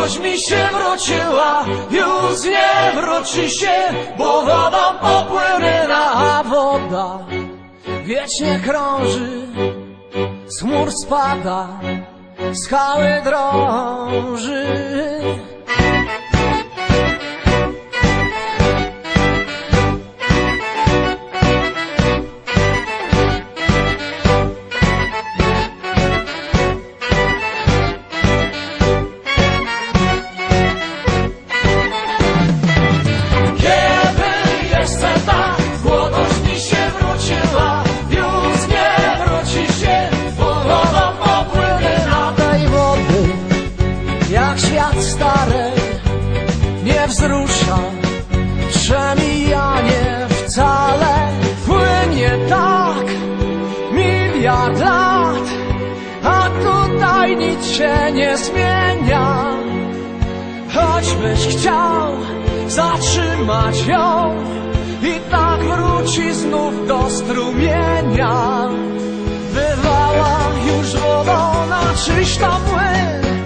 Miłość mi się wróciła, już nie wróci się, bo woda popłynęła, a woda wiecznie krąży, z mur spada, skały drąży. wzrusza Przemijanie wcale płynie tak. Miliard lat A tutaj nic się nie zmienia. Choćbyś chciał zatrzymać ją I tak wróci znów do strumienia. Bywała już wodą na czyś tam płyn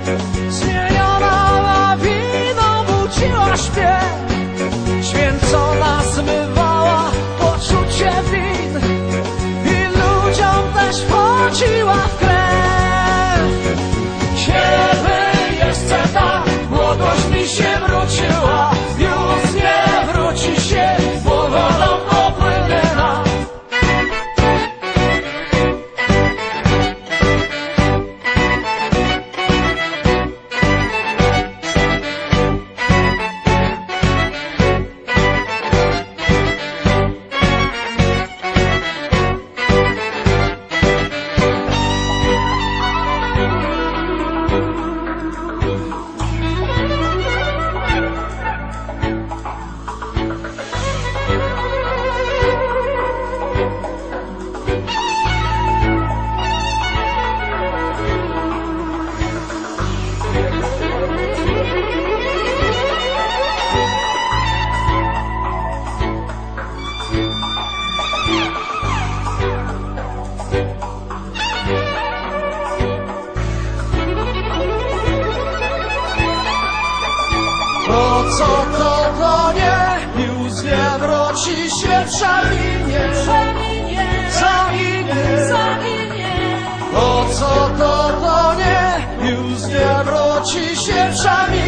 co to nie i uzwieroci się wszak imię, za imię, za imię. Co to nie i uzwieroci się wszak imię.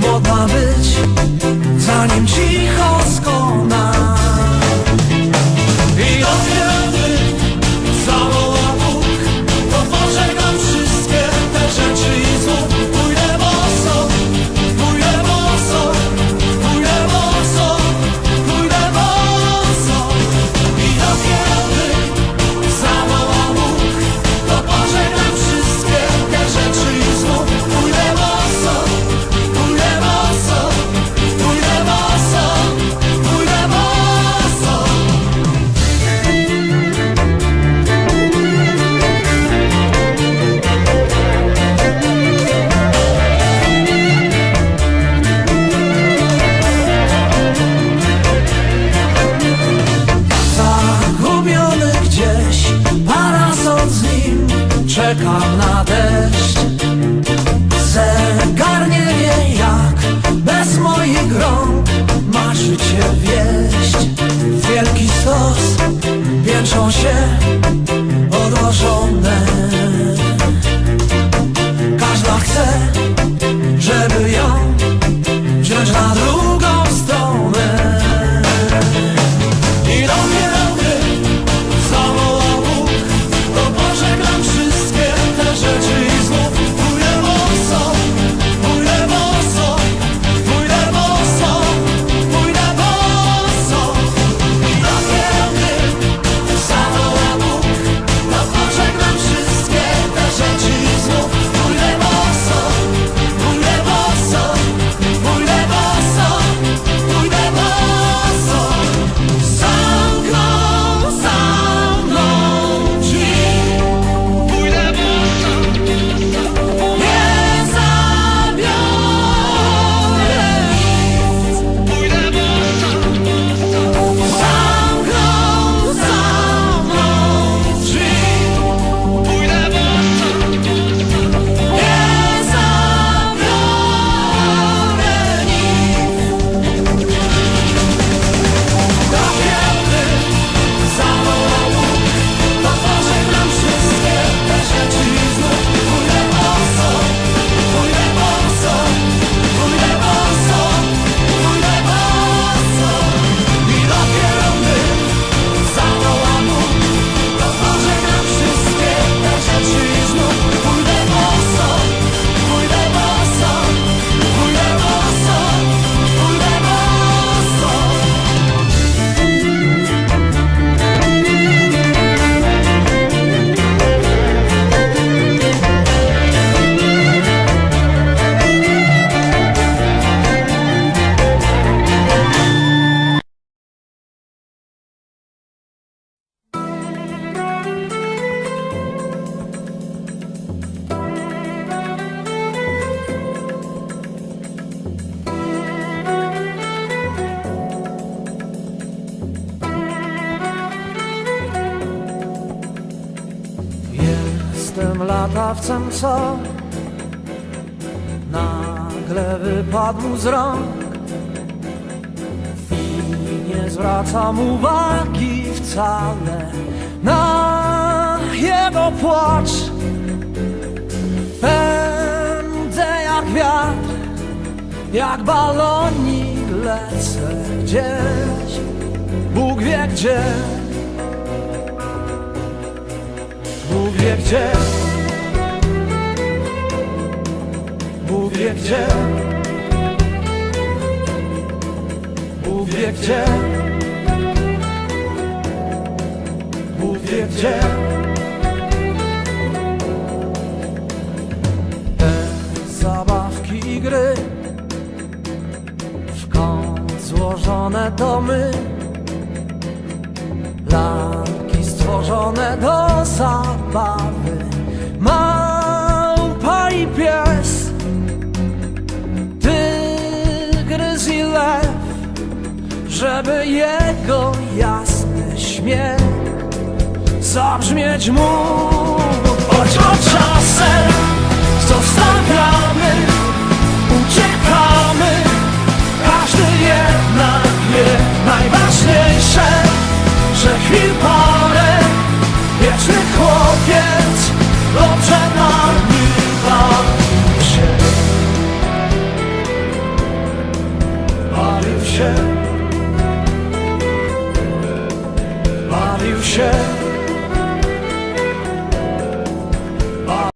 mogła być Zanim cicho grą ma życie wieść. Wielki stos, piętrzą się odłożone. Każda chce latawcem, co nagle wypadł z rąk i nie zwracam uwagi wcale na jego płacz. Pędzę jak wiatr, jak balonik lecę gdzieś, Bóg wie gdzie. Bóg wie gdzie. Mówię gdzie? Mówię gdzie? Mówię gdzie? Te zabawki i gry W kąt złożone to my. Lalki stworzone do zabawy. żeby jego jasny śmiech zabrzmieć mógł. Choć o czasem zostawiamy, uciekamy, każdy jednak wie najważniejsze.